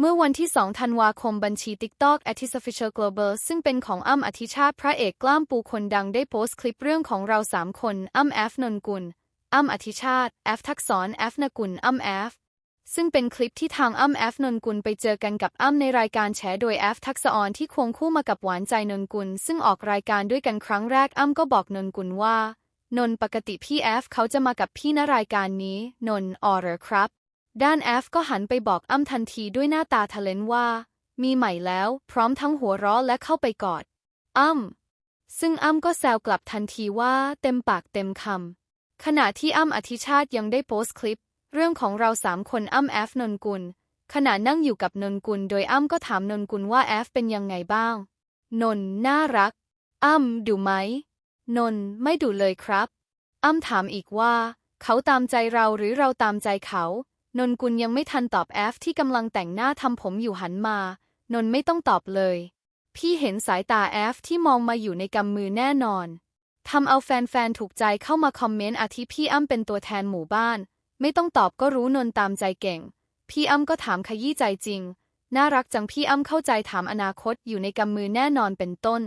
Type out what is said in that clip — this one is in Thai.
เมื่อวันที่ 2 ธันวาคมบัญชี TikTok a t i s Official Global ซึ่งเป็นของอ้ำอธิชาติพระเอกกล้ามปูคนดังได้โพสต์คลิปเรื่องของเราสามคนอ้ำแอฟนนกุลอ้ำอธิชาติแอฟทักษรแอฟนกุลอ้ำแอฟซึ่งเป็นคลิปที่ทางอ้ำแอฟนนกุลไปเจอกันกับอ้ำในรายการแฉโดยแอฟทักษอรที่ควงคู่มากับหวานใจนนกุล ซึ่งออกรายการด้วยกันครั้งแรกอ้ำก็บอกนนกุลว่า นนปกติพี่แอฟเขาจะมากับพี่ณรายการนี้ นนออเหรอครับ ด้านแอฟก็หันไปบอกอ้ำทันทีด้วยหน้าตาทะเลนว่า มีใหม่แล้ว พร้อมทั้งหัวเราะและเข้าไปกอด อ้ำซึ่งอ้ำก็แซวกลับทันทีว่าเต็มปากเต็มคำขณะที่อ้ำอธิชาติยังได้โพสต์คลิป เรื่องของเราสามคนอ้ำแอฟนนกุล ขณะนั่งอยู่กับนนกุล โดยอ้ำก็ถามนนกุลว่าแอฟเป็นยังไงบ้าง นนน่ารัก อ้ำดุไหม นนไม่ดุเลยครับ อ้ำถามอีกว่า เขาตามใจเราหรือเราตามใจเขา นนกุลยังไม่ทันตอบแอฟที่กำลังแต่งหน้าทำผมอยู่หันมา นนไม่ต้องตอบเลย พี่เห็นสายตาแอฟที่มองมาอยู่ในกำมือแน่นอนทำเอาแฟนๆถูกใจเข้ามาคอมเมนต์อาทิพี่อ้ำเป็นตัวแทนหมู่บ้าน ไม่ต้องตอบก็รู้นนตามใจเก่ง พี่อ้ำก็ถามขยี้ใจจริง น่ารักจังพี่อ้ำเข้าใจถามอนาคตอยู่ในกำมือแน่นอนเป็นต้น